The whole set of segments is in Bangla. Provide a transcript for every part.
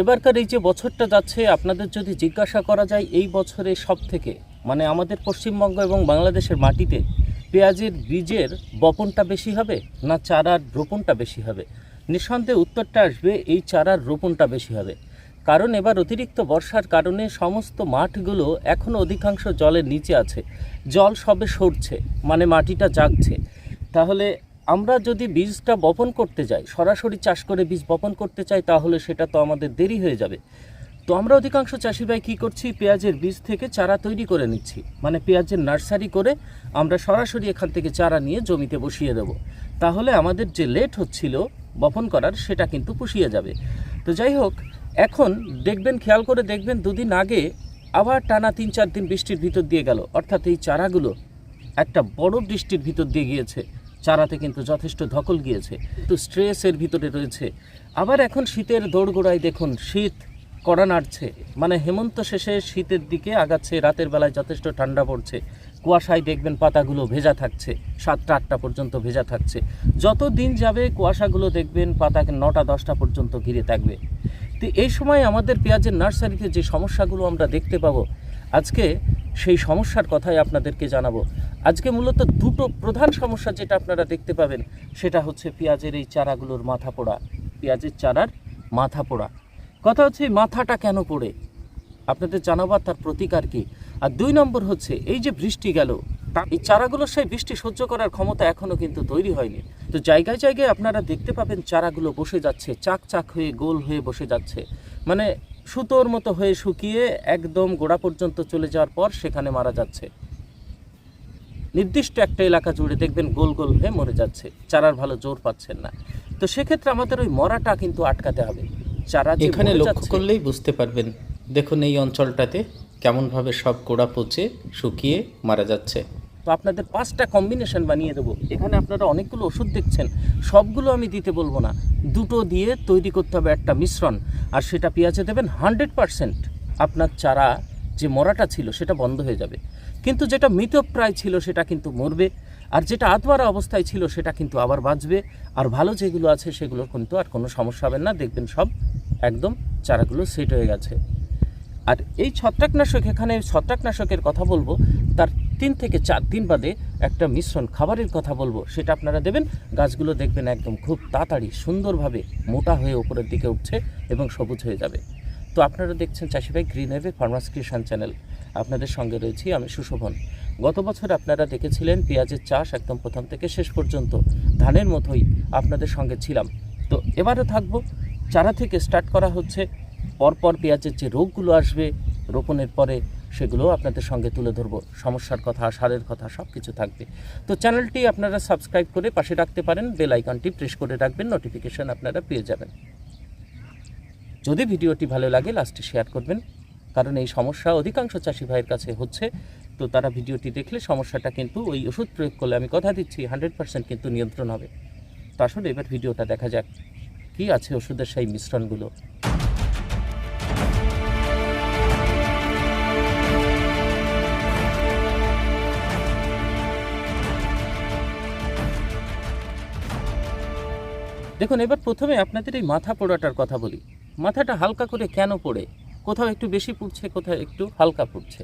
এবারকার এই যে বছরটা যাচ্ছে, আপনাদের যদি জিজ্ঞাসা করা যায় এই বছরে সব থেকে মানে আমাদের পশ্চিমবঙ্গ এবং বাংলাদেশের মাটিতে পেঁয়াজের বীজের বপনটা বেশি হবে না চারার রোপণটা বেশি হবে? নিঃসন্দেহে উত্তরটা আসবে এই চারার রোপণটা বেশি হবে। কারণ এবার অতিরিক্ত বর্ষার কারণে সমস্ত মাঠগুলো এখনও অধিকাংশ জলের নিচে আছে। জল সবে সরছে মানে মাটিটা জাগছে। তাহলে আমরা যদি বীজটা বপন করতে যাই, সরাসরি চাষ করে বীজ বপন করতে চাই, তাহলে সেটা তো আমাদের দেরি হয়ে যাবে। তো আমরা অধিকাংশ চাষি ভাই কী করছি, পেঁয়াজের বীজ থেকে চারা তৈরি করে নিচ্ছি। মানে পেঁয়াজের নার্সারি করে আমরা সরাসরি এখান থেকে চারা নিয়ে জমিতে বসিয়ে দেব। তাহলে আমাদের যে লেট হচ্ছিল বপন করার, সেটা কিন্তু পুষিয়ে যাবে। তো যাই হোক, এখন দেখবেন, খেয়াল করে দেখবেন, দুদিন আগে আবার টানা তিন চার দিন বৃষ্টির ভিতর দিয়ে গেল। অর্থাৎ এই চারাগুলো একটা বড় বৃষ্টির ভিতর দিয়ে গিয়েছে। চারাতে কিন্তু যথেষ্ট ধকল গিয়েছে। একটু স্ট্রেসের ভিতরে রয়েছে। আবার এখন শীতের দৌড়গোড়ায় দেখুন, শীত কড়া নাড়ছে। মানে হেমন্ত শেষে শীতের দিকে আগাচ্ছে, রাতের বেলায় যথেষ্ট ঠান্ডা পড়ছে। কুয়াশায় দেখবেন পাতাগুলো ভেজা থাকছে, সাতটা, আটটা পর্যন্ত ভেজা থাকছে। যত দিন যাবে, কুয়াশাগুলো দেখবেন পাতাকে নটা, দশটা পর্যন্ত ঘিরে থাকবে। তো এই সময় আমাদের পেঁয়াজের নার্সারিতে যে সমস্যাগুলো আমরা দেখতে পাবো, আজকে সেই সমস্যার কথাই আপনাদেরকে জানাব। আজকে মূলত দুটো প্রধান সমস্যা যেটা আপনারা দেখতে পাবেন, সেটা হচ্ছে পেঁয়াজের এই চারাগুলোর মাথা পোড়া, পেঁয়াজের চারার মাথা পোড়া। কথা হচ্ছে মাথাটা কেন পড়ে? আপনাদের জানাবার তার প্রতিকার কি? আর দুই নম্বর হচ্ছে, এই যে বৃষ্টি গেল, এই চারাগুলোর সেই বৃষ্টি সহ্য করার ক্ষমতা এখনও কিন্তু তৈরি হয়নি। তো জায়গায় জায়গায় আপনারা দেখতে পাবেন চারাগুলো বসে যাচ্ছে, চাক চাক হয়ে গোল হয়ে বসে যাচ্ছে। মানে সুতোর মতো হয়ে শুকিয়ে একদম গোড়া পর্যন্ত চলে যাওয়ার পর সেখানে মারা যাচ্ছে। নির্দিষ্ট একটা এলাকা জুড়ে দেখবেন গোল গোল হয়ে মরে যাচ্ছে চারার ভালো জোর পাচ্ছেন না। তো সেক্ষেত্রে আমাদের ওই মরাটা কিন্তু আটকাতে হবে। চারা এখানে লক্ষ্য করলেই বুঝতে পারবেন। দেখুন এই অঞ্চলটাতে কেমনভাবে সব গোড়া পচে শুকিয়ে মারা যাচ্ছে। তো আপনাদের পাঁচটা কম্বিনেশন বানিয়ে দেবো। এখানে আপনারা অনেকগুলো ওষুধ দেখছেন। সবগুলো আমি দিতে বলব না। দুটো দিয়ে তৈরি করতে হবে একটা মিশ্রণ। আর সেটা পেঁয়াজে দেবেন হান্ড্রেড পারসেন্ট আপনার চারা যে মরাটা ছিল সেটা বন্ধ হয়ে যাবে। কিন্তু যেটা মৃতপ্রায় ছিল সেটা কিন্তু মরবে, আর যেটা আতওয়ারা অবস্থায় ছিল সেটা কিন্তু আবার বাঁচবে, আর ভালো যেগুলো আছে সেগুলোর কিন্তু আর কোনো সমস্যা হবে না। দেখবেন সব একদম চারাগুলো সেট হয়ে গেছে। আর এই ছত্রাকনাশক, এখানে ছত্রাকনাশকের কথা বলব, তার তিন থেকে চার দিন বাদে একটা মিশ্রণ খাবারের কথা বলব, সেটা আপনারা দেবেন। গাছগুলো দেখবেন একদম খুব তাড়াতাড়ি সুন্দরভাবে মোটা হয়ে ওপরের দিকে উঠছে এবং সবুজ হয়ে যাবে। তো আপনারা দেখছেন চাষিভাই green heaven farmers creation channel আপনাদের সঙ্গে রয়েছি আমি সুশোভন। গত বছর আপনারা দেখেছিলেন পেঁয়াজের চাষ একদম প্রথম থেকে শেষ পর্যন্ত। ধানের মতোই আপনাদের সঙ্গে ছিলাম। তো এবারও থাকব। চারা থেকে স্টার্ট করা হচ্ছে। পরপর পেঁয়াজের যে রোগগুলো আসবে, রোপণের পরে সেগুলো আপনাদের সঙ্গে তুলে ধরবো। সমস্যার কথা, সারের কথা সব কিছু থাকবে। তো চ্যানেলটি আপনারা সাবস্ক্রাইব করে পাশে রাখতে পারেন। বেল আইকনটি প্রেস করে রাখবেন। নোটিফিকেশন আপনারা পেয়ে যাবেন। যদি ভিডিওটি ভালো লাগে, লাস্টে শেয়ার করবেন। কারণ এই সমস্যা অধিকাংশ চাষি ভাইয়ের কাছে হচ্ছে। তো তারা ভিডিওটি দেখলে সমস্যাটা কিন্তু ওই ওষুধ প্রয়োগ করলে আমি কথা দিচ্ছি হান্ড্রেড পার্সেন্ট কিন্তু নিয়ন্ত্রণ হবে। তো আসলে এবার ভিডিওটা দেখা যাক, কি আছে ওষুধের সেই মিশ্রণগুলো। দেখুন, এবার প্রথমে আপনাদের এই মাথা পোড়াটার কথা বলি। মাথাটা হালকা করে কেন পড়ে? কোথাও একটু বেশি পুড়ছে, কোথাও একটু হালকা পুড়ছে।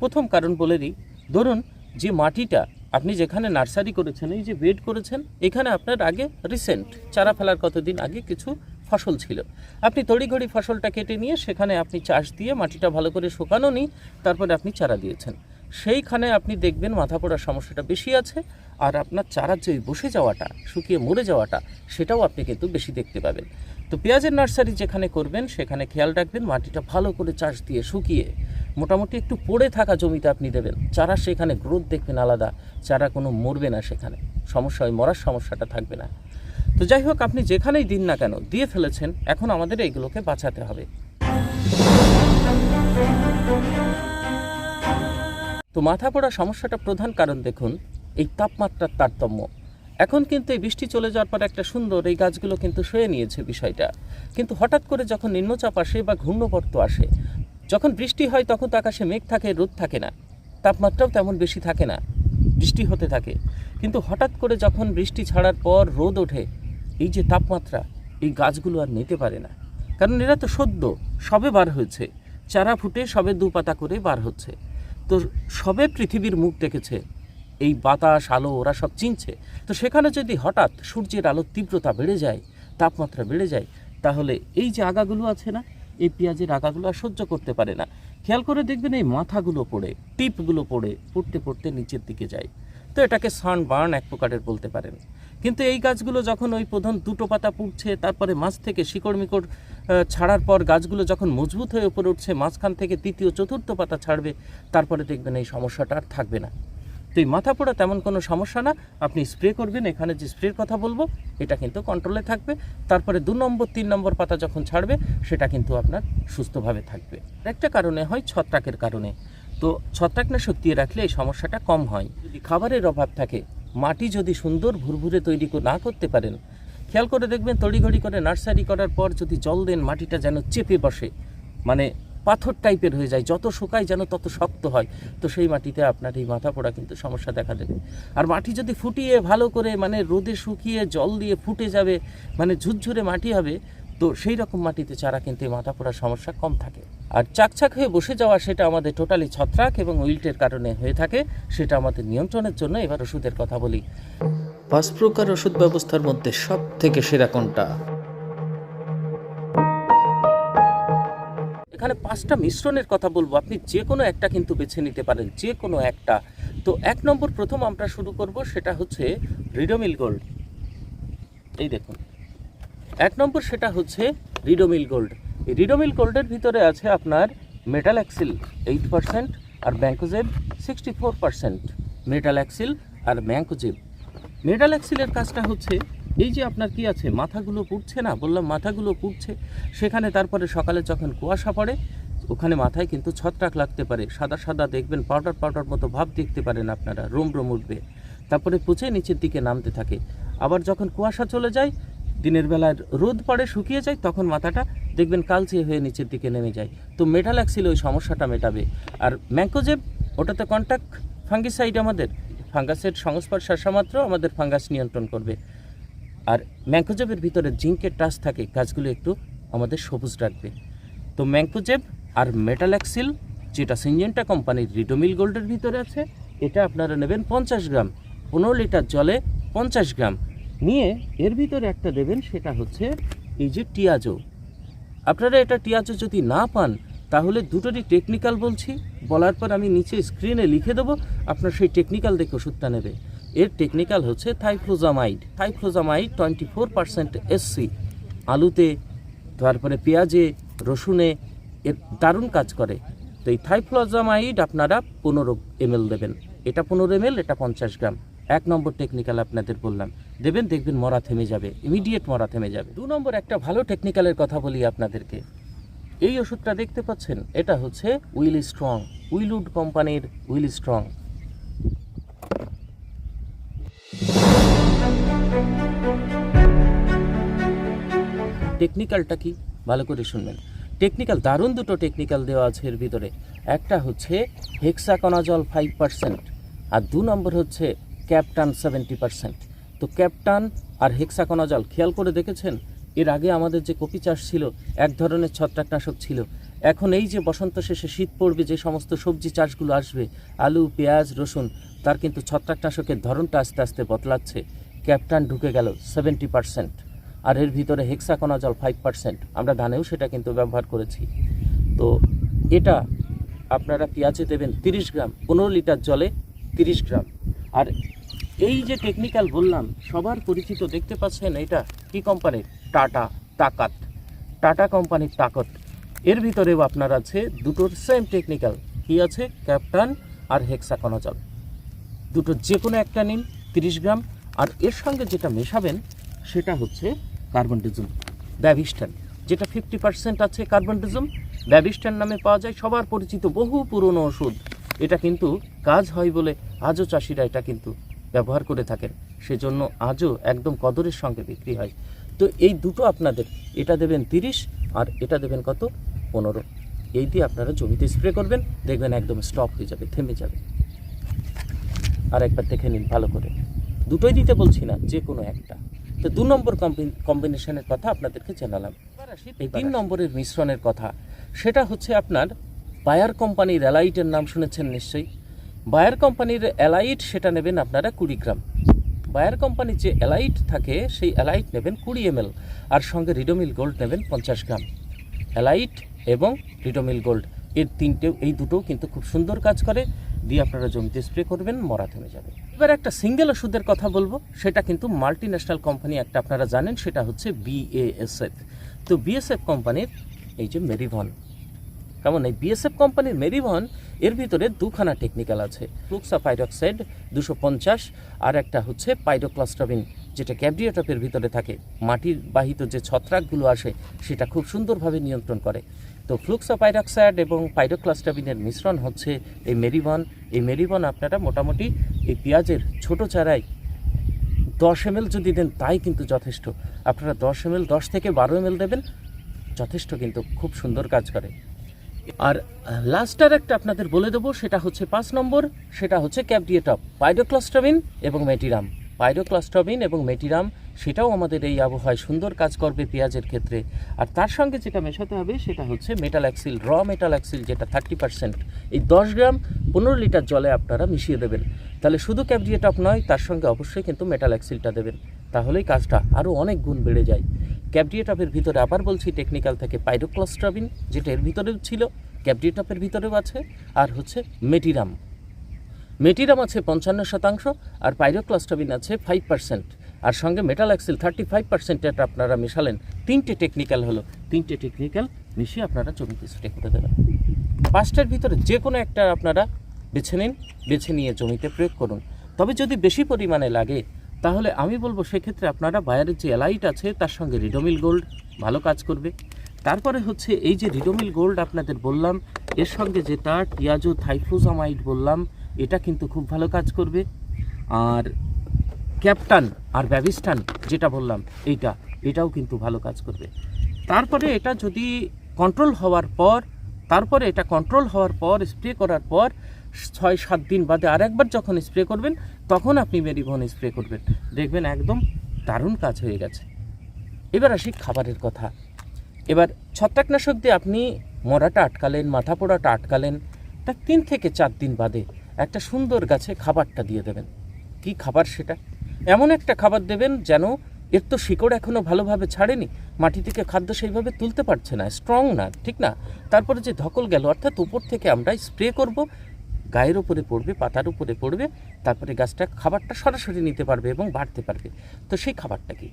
প্রথম কারণ বলে দিই, ধরুন যে মাটিটা আপনি যেখানে নার্সারি করেছেন, এই যে বেড করেছেন, এখানে আপনার আগে রিসেন্ট চারা ফেলার কতদিন আগে কিছু ফসল ছিল। আপনি তড়িঘড়ি ফসলটা কেটে নিয়ে সেখানে আপনি চাষ দিয়ে মাটিটা ভালো করে শুকানো নি তারপরে আপনি চারা দিয়েছেন। সেইখানে আপনি দেখবেন মাথা পড়ার সমস্যাটা বেশি আছে, আর আপনার চারার যে বসে যাওয়াটা, শুকিয়ে মরে যাওয়াটা, সেটাও আপনি কিন্তু বেশি দেখতে পাবেন। তো পেঁয়াজের নার্সারি যেখানে করবেন, সেখানে খেয়াল রাখবেন মাটিটা ভালো করে চাষ দিয়ে শুকিয়ে মোটামুটি একটু পড়ে থাকা জমিতে আপনি দেবেন। চারা সেখানে গ্রোথ দেখবেন আলাদা, চারা কোনো মরবে না সেখানে, সমস্যা ওই মরার সমস্যাটা থাকবে না। তো যাই হোক, আপনি যেখানেই দিন না কেন, দিয়ে ফেলেছেন, এখন আমাদের এইগুলোকে বাঁচাতে হবে। তো মাথা পড়া সমস্যাটা প্রধান কারণ দেখুন, এই তাপমাত্রার তারতম্য। এখন কিন্তু এই বৃষ্টি চলে যাওয়ার পর একটা সুন্দর এই গাছগুলো কিন্তু সয়ে নিয়েছে বিষয়টা। কিন্তু হঠাৎ করে যখন নিম্নচাপ আসে বা ঘূর্ণবর্ত আসে, যখন বৃষ্টি হয় তখন তো আকাশে মেঘ থাকে, রোদ থাকে না। তাপমাত্রাও তেমন বেশি থাকে না, বৃষ্টি হতে থাকে। কিন্তু হঠাৎ করে যখন বৃষ্টি ছাড়ার পর রোদ ওঠে, এই যে তাপমাত্রা, এই গাছগুলো আর নিতে পারে না। কারণ এরা তো সদ্য, সবে বার হয়েছে। চারা ফুটে সবে দু পাতা করে বার হচ্ছে। তো সবে পৃথিবীর মুখ দেখেছে, এই বাতাস, আলো, ওরা সব চিনছে। তো সেখানে যদি হঠাৎ সূর্যের আলোর তীব্রতা বেড়ে যায়, তাপমাত্রা বেড়ে যায়, তাহলে এই যে আগাগুলো আছে না, এই পেঁয়াজের আগাগুলো আর সহ্য করতে পারে না। খেয়াল করে দেখবেন এই মাথাগুলো পড়ে, টিপগুলো পড়ে, পড়তে পড়তে নিচের দিকে যায়। তো এটাকে সান বার্ন এক প্রকারের বলতে পারেন। কিন্তু এই গাছগুলো যখন ওই প্রথম দুটো পাতা পুড়ছে, তারপরে মাছ থেকে শিকড় মিকড় ছাড়ার পর গাছগুলো যখন মজবুত হয়ে উপরে উঠছে, মাঝখান থেকে তৃতীয়, চতুর্থ পাতা ছাড়বে, তারপরে দেখবেন এই সমস্যাটা আর থাকবে না। তো এই মাথা পোড়া তেমন কোনো সমস্যা না, আপনি স্প্রে করবেন, এখানে যে স্প্রের কথা বলব, এটা কিন্তু কন্ট্রোলে থাকবে। তারপরে দু নম্বর, তিন নম্বর পাতা যখন ছাড়বে, সেটা কিন্তু আপনার সুস্থভাবে থাকবে। একটা কারণে হয় ছত্রাকের কারণে। তো ছত্রাকনাশক দিয়ে রাখলে এই সমস্যাটা কম হয়। যদি খাবারের অভাব থাকে, মাটি যদি সুন্দর ভুরভুরে তৈরি না করতে পারেন, খেয়াল করে দেখবেন তড়িঘড়ি করে নার্সারি করার পর যদি জল দেন, মাটিটা যেন চেপে বসে মানে পাথর টাইপের হয়ে যায়, যত শুকায় যেন তত শক্ত হয়, তো সেই মাটিতে আপনার এই মাথা পোড়া কিন্তু সমস্যা দেখা দেবে। আর মাটি যদি ফুটিয়ে ভালো করে মানে রোদে শুকিয়ে জল দিয়ে ফুটে যাবে মানে ঝুরঝুরে মাটি হবে তো সেই রকম মাটিতে চারা কিন্তু এই মাথা পোড়ার সমস্যা কম থাকে। আর চাকচাক হয়ে বসে যাওয়া সেটা আমাদের টোটালি ছত্রাক এবং উইল্টের কারণে হয়ে থাকে সেটা আমাদের নিয়ন্ত্রণের জন্য এবার ওষুধের কথা বলি। পাঁচ প্রকার ওষুধ ব্যবস্থার মধ্যে সব থেকে সেরা কোনটা? এখানে পাঁচটা মিশ্রণের কথা বলব। আপনি যে কোনো একটা কিন্তু বেছে নিতে পারেন যে কোনো একটা। তো এক নম্বর প্রথম আমরা শুরু করব সেটা হচ্ছে রিডোমিল গোল্ড এই দেখুন। এক নম্বর সেটা হচ্ছে রিডোমিল গোল্ড এই রিডোমিল গোল্ডের ভিতরে আছে আপনার মেটাল অ্যাক্সিল এইট পার্সেন্ট আর ব্যাঙ্কোজেব sixty four percent metalaxyl আর ব্যাঙ্কোজেব মেটাল অ্যাক্সিলের কাজটা হচ্ছে, এই যে আপনার কি আছে, মাথাগুলো পুড়ছে না? বললাম মাথাগুলো পুড়ছে। সেখানে তারপরে সকালে যখন কুয়াশা পড়ে, ওখানে মাথায় কিন্তু ছত্রাক লাগতে পারে। সাদা সাদা দেখবেন পাউডার পাউডার মতো ভাব দেখতে পারেন আপনারা, রোম রোম উঠবে। তারপরে পচে নিচের দিকে নামতে থাকে। আবার যখন কুয়াশা চলে যায় দিনের বেলায় রোদ পড়ে, শুকিয়ে যায়, তখন মাথাটা দেখবেন কালচে হয়ে নিচের দিকে নেমে যায়। তো মেটাল অ্যাক্সিল ওই সমস্যাটা মেটাবে। আর ম্যাঙ্কোজেব ওটাতে কন্ট্যাক্ট ফাঙ্গিসাইড আমাদের। ফাঙ্গাসের সংস্পর্শ আসা মাত্র আমাদের ফাঙ্গাস নিয়ন্ত্রণ করবে। আর ম্যাঙ্কোজেবের ভিতরে জিঙ্কের টাচ থাকে, গাছগুলো একটু আমাদের সবুজ রাখবে। তো ম্যাঙ্কোজেব আর মেটালাক্সিল, যেটা সিনজেন্টা কোম্পানির রিডোমিল গোল্ডের ভিতরে আছে, এটা আপনারা নেবেন পঞ্চাশ গ্রাম। পনেরো লিটার জলে পঞ্চাশ গ্রাম। নিয়ে এর ভিতরে একটা দেবেন, সেটা হচ্ছে এই যে টিয়াজো। আপনারা এটা টিয়াজো যদি না পান, তাহলে দুটোরই টেকনিক্যাল বলছি। বলার পর আমি নিচে স্ক্রিনে লিখে দেবো, আপনার সেই টেকনিক্যাল দেখে ওষুধটা নেবে। এর টেকনিক্যাল হচ্ছে thifluzamide. Thifluzamide twenty four percent SC আলুতে, তারপরে পেঁয়াজে, রসুনে, এর দারুণ কাজ করে। তো এই থাইফ্লোজামাইড আপনারা পনেরো এমএল দেবেন। এটা পনেরো এমএল এটা পঞ্চাশ গ্রাম। এক নম্বর টেকনিক্যাল আপনাদের বললাম। দেবেন, দেখবেন মরা থেমে যাবে ইমিডিয়েট মরা থেমে যাবে। দু নম্বর, একটা ভালো টেকনিক্যালের কথা বলি আপনাদেরকে। এই ওষুধটা দেখতে পাচ্ছেন? এটা হচ্ছে উইল স্ট্রং উইলউড কোম্পানির উইল স্ট্রং টেকনিক্যালটা কি? ভালো করে শুনবেন। টেকনিক্যাল দারুণ দুটো টেকনিক্যাল দেওয়া আছে এর ভিতরে। একটা হচ্ছে হেক্সাকনাজল ফাইভ পার্সেন্ট আর দু নম্বর হচ্ছে ক্যাপটান সেভেন্টি পার্সেন্ট তো ক্যাপটান আর হেক্সাকনাজল খেয়াল করে দেখেছেন? এর আগে আমাদের যে কপি চাষ ছিল, এক ধরনের ছত্রাকনাশক ছিল। এখন এই যে বসন্ত শেষে শীত পড়বে, যে সমস্ত সবজি চাষগুলো আসবে, আলু, পেঁয়াজ, রসুন, তার কিন্তু ছত্রাকনাশকের ধরনটা আস্তে আস্তে বদলাচ্ছে। ক্যাপটান ঢুকে গেল সেভেন্টি পার্সেন্ট, আর এর ভিতরে হেক্সাকোনাজল ফাইভ পার্সেন্ট। আমরা ধানেও সেটা কিন্তু ব্যবহার করেছি। তো এটা আপনারা পেঁয়াজে দেবেন তিরিশ গ্রাম, পনেরো লিটার জলে তিরিশ গ্রাম। আর এই যে টেকনিক্যাল বললাম, সবার পরিচিত দেখতে পাচ্ছেন এটা কি কোম্পানির টাটা তাকাত। টাটা কোম্পানির তাকত। এর ভিতরেও আপনার আছে দুটোর সেম টেকনিক্যাল কি আছে? ক্যাপ্টান আর হেক্সা হেক্সাকোনাজল দুটো যে কোনো একটা নিন, তিরিশ গ্রাম। আর এর সঙ্গে যেটা মেশাবেন, সেটা হচ্ছে কার্বন ডিজম ব্যাভিস্টান। যেটা ফিফটি পার্সেন্ট আছে কার্বন ডিজম ব্যাভিস্টান নামে পাওয়া যায় সবার পরিচিত বহু পুরনো ওষুধ। এটা কিন্তু কাজ হয় বলে আজও চাষিরা এটা কিন্তু ব্যবহার করে থাকেন, সেজন্য আজও একদম কদরের সঙ্গে বিক্রি হয়। তো এই দুটো আপনাদের, এটা দেবেন তিরিশ আর এটা দেবেন কত? পনেরো। এই দিয়ে আপনারা জমিতে স্প্রে করবেন, দেখবেন একদম স্টপ হয়ে যাবে, থেমে যাবে। আর একবার দেখে নিন ভালো করে। দুটোই দিতে বলছি না, যে কোনো একটা। তো দু নম্বর কম্বিনেশনের কথা আপনাদেরকে জানালাম। এই তিন নম্বরের মিশ্রণের কথা, সেটা হচ্ছে আপনার বায়ার কোম্পানি অ্যালাইটের নাম শুনেছেন নিশ্চয়ই? বায়ার কোম্পানির অ্যালাইট সেটা নেবেন আপনারা কুড়ি গ্রাম। বায়ার কোম্পানির যে অ্যালাইট থাকে, সেই অ্যালাইট নেবেন কুড়ি এমএল। আর সঙ্গে রিডোমিল গোল্ড নেবেন পঞ্চাশ গ্রাম। অ্যালাইট এবং রিডোমিল গোল্ড এর তিনটে এই দুটো কিন্তু খুব সুন্দর কাজ করে। দিয়ে আপনারা জমিতে স্প্রে করবেন, মরা থেমে যাবে। এবার একটা সিঙ্গেল ওষুধের কথা বলব, সেটা কিন্তু মাল্টি ন্যাশনাল কোম্পানি একটা আপনারা জানেন, সেটা হচ্ছে বিএএসএফ তো বিএসএফ কোম্পানির এই যে মেরিভন কেমন? এই বিএসএফ কোম্পানির মেরিভন এর ভিতরে দুখানা টেকনিক্যাল আছে। ফ্লুক্সা পাইরক্সাইড দুশো পঞ্চাশ আর একটা হচ্ছে পাইরোক্লাস্টাবিন যেটা ক্যাবরিওটপের ভিতরে থাকে। মাটির বাহিত যে ছত্রাকগুলো আসে, সেটা খুব সুন্দরভাবে নিয়ন্ত্রণ করে। তো ফ্লুক্সা পাইরক্সাইড এবং পাইরোক্লাস্টাবিনের মিশ্রণ হচ্ছে এই মেরিবন। এই মেরিবন আপনারা মোটামুটি এই পেঁয়াজের ছোট চারায় দশ এম যদি দেন, তাই কিন্তু যথেষ্ট। আপনারা দশ এম এল দশ থেকে বারো এম দেবেন, যথেষ্ট কিন্তু খুব সুন্দর কাজ করে। আর লাস্ট আর একটা আপনাদের বলে দেবো, সেটা হচ্ছে পাঁচ নম্বর, সেটা হচ্ছে ক্যাপডিয়েটপ পাইডোক্লাস্টবিন এবং মেটিরাম। পাইডোক্লাস্টবিন এবং মেটিরাম, সেটাও আমাদের এই আবহাওয়ায় সুন্দর কাজ করবে পেঁয়াজের ক্ষেত্রে। আর তার সঙ্গে যেটা মেশাতে হবে, সেটা হচ্ছে মেটাল অ্যাক্সিল র মেটাল অ্যাক্সিল যেটা থার্টি পার্সেন্ট এই দশ গ্রাম পনেরো লিটার জলে আপনারা মিশিয়ে দেবেন। তাহলে শুধু ক্যাপডিয়েটপ নয়, তার সঙ্গে অবশ্যই কিন্তু মেটাল অ্যাক্সিলটা দেবেন। তাহলেই কাজটা আরও অনেক গুণ বেড়ে যায়। ক্যাপডিয়েটপের ভিতরে আবার বলছি টেকনিক্যাল থেকে পাইরোক্লাস্ট্রাবিন যেটা এর ভিতরেও ছিল ক্যাপডিয়েটপের ভিতরেও আছে, আর হচ্ছে মেটিরাম। মেটিরাম আছে পঞ্চান্ন শতাংশ, আর পাইরোক্লাস্টাবিন আছে ফাইভ পার্সেন্ট আর সঙ্গে মেটাল থার্টি ফাইভ পার্সেন্ট আপনারা মেশালেন। তিনটে টেকনিক্যাল হলো, তিনটে টেকনিক্যাল মিশিয়ে আপনারা জমিতে স্প্রে করে দেবেন। পাঁচটার ভিতরে যে কোনো একটা আপনারা বেছে নিন, বেছে নিয়ে জমিতে প্রয়োগ করুন। তবে যদি বেশি পরিমাণে লাগে তাহলে আমি বলব সেক্ষেত্রে আপনারা বায়ারের যে এলাইট আছে, তার সঙ্গে রিডোমিল গোল্ড ভালো কাজ করবে। তারপরে হচ্ছে এই যে রিডোমিল গোল্ড আপনাদের বললাম, এর সঙ্গে যেটা টিয়াজো থাইফ্লোজামাইড বললাম, এটা কিন্তু খুব ভালো কাজ করবে। আর ক্যাপ্টান আর ব্যাবিস্টান যেটা বললাম, এইটা, এটাও কিন্তু ভালো কাজ করবে। তারপরে এটা যদি কন্ট্রোল হওয়ার পর, তারপরে এটা কন্ট্রোল হওয়ার পর স্প্রে করার পর, ছয় সাত দিন বাদে আরেকবার যখন স্প্রে করবেন তখন আপনি মেরিভন স্প্রে করবেন। দেখবেন একদম দারুণ কাজ হয়ে গেছে। এবার আসি খাবারের কথা। এবার ছত্রাকনাশক দিয়ে আপনি মরাটা আটকালেন, মাথা পোড়াটা আটকালেন তার তিন থেকে চার দিন বাদে একটা সুন্দর গাছে খাবারটা দিয়ে দেবেন। কি খাবার সেটা? এমন একটা খাবার দেবেন যেন এর তো শিকড় এখনও ভালোভাবে ছাড়েনি। মাটি থেকে খাদ্য সেইভাবে তুলতে পারছে না স্ট্রং না, ঠিক না? তারপরে যে ধকল গেল, অর্থাৎ উপর থেকে আমরা স্প্রে করব গায়ের উপরে পড়বে, পাতার উপরে পড়বে, তারপরে গাছটা খাবারটা সরাসরি নিতে পারবে এবং বাড়তে পারবে। তো সেই খাবারটা কি?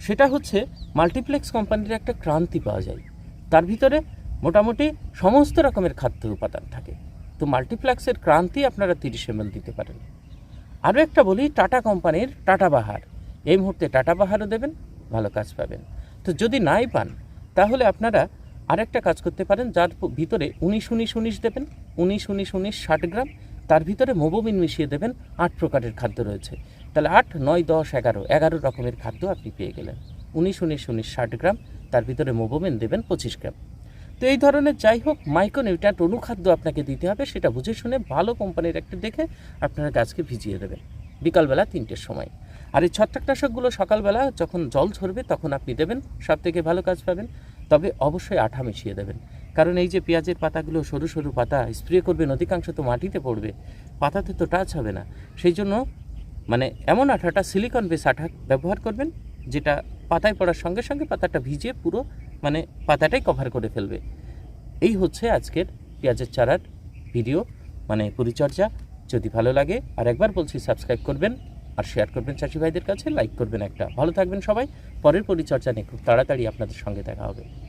সেটা হচ্ছে মাল্টিপ্লেক্স কোম্পানির একটা ক্রান্তি পাওয়া যায়। তার ভিতরে মোটামুটি সমস্ত রকমের খাদ্য উপাদান থাকে। তো মাল্টিপ্লেক্সের ক্রান্তি আপনারা তিরিশ এম দিতে পারেন। আরও একটা বলি, টাটা কোম্পানির টাটা বাহার। এই মুহূর্তে টাটা বাহারও দেবেন, ভালো কাজ পাবেন। তো যদি নাই পান, তাহলে আপনারা আরেকটা কাজ করতে পারেন, যার ভিতরে উনিশ উনিশ উনিশ দেবেন, উনিশ উনিশ উনিশ ষাট গ্রাম, তার ভিতরে মোবোমিন মিশিয়ে দেবেন, আট প্রকারের খাদ্য রয়েছে। তাহলে আট, নয়, দশ, এগারো এগারো রকমের খাদ্য আপনি পেয়ে গেলেন। উনিশ উনিশ উনিশ ষাট গ্রাম, তার ভিতরে মোবোমিন দেবেন পঁচিশ গ্রাম। তো এই ধরনের যাই হোক, মাইক্রোনিউট্রিয়েন্ট অনুখাদ্য আপনাকে দিতে হবে, সেটা বুঝে শুনে ভালো কোম্পানির একটা দেখে আপনারা গাছকে ভিজিয়ে দেবেন বিকালবেলা তিনটের সময়। আর এই ছত্রাকনাশকগুলো সকালবেলা যখন জল ঝরবে, তখন আপনি দেবেন সব থেকে ভালো কাজ পাবেন তবে অবশ্যই আঠা মিশিয়ে দেবেন। কারণ এই যে পেঁয়াজের পাতাগুলো সরু সরু পাতা স্প্রে করবেন অধিকাংশ তো মাটিতে পড়বে, পাতাতে তো টাচ হবে না। সেই জন্য মানে এমন আঠাটা সিলিকন বেস আঠা ব্যবহার করবেন, যেটা পাতায় পড়ার সঙ্গে সঙ্গে পাতাটা ভিজে পুরো মানে পাতাটাই কভার করে ফেলবে। এই হচ্ছে আজকের পেঁয়াজের চারার ভিডিও মানে পরিচর্যা। যদি ভালো লাগে আর একবার বলছি সাবস্ক্রাইব করবেন। আর শেয়ার করবেন চাষি ভাইদের কাছে লাইক করবেন একটা। ভালো থাকবেন সবাই। পরের পরিচর্যা নিয়ে খুব তাড়াতাড়ি আপনাদের সঙ্গে দেখা হবে।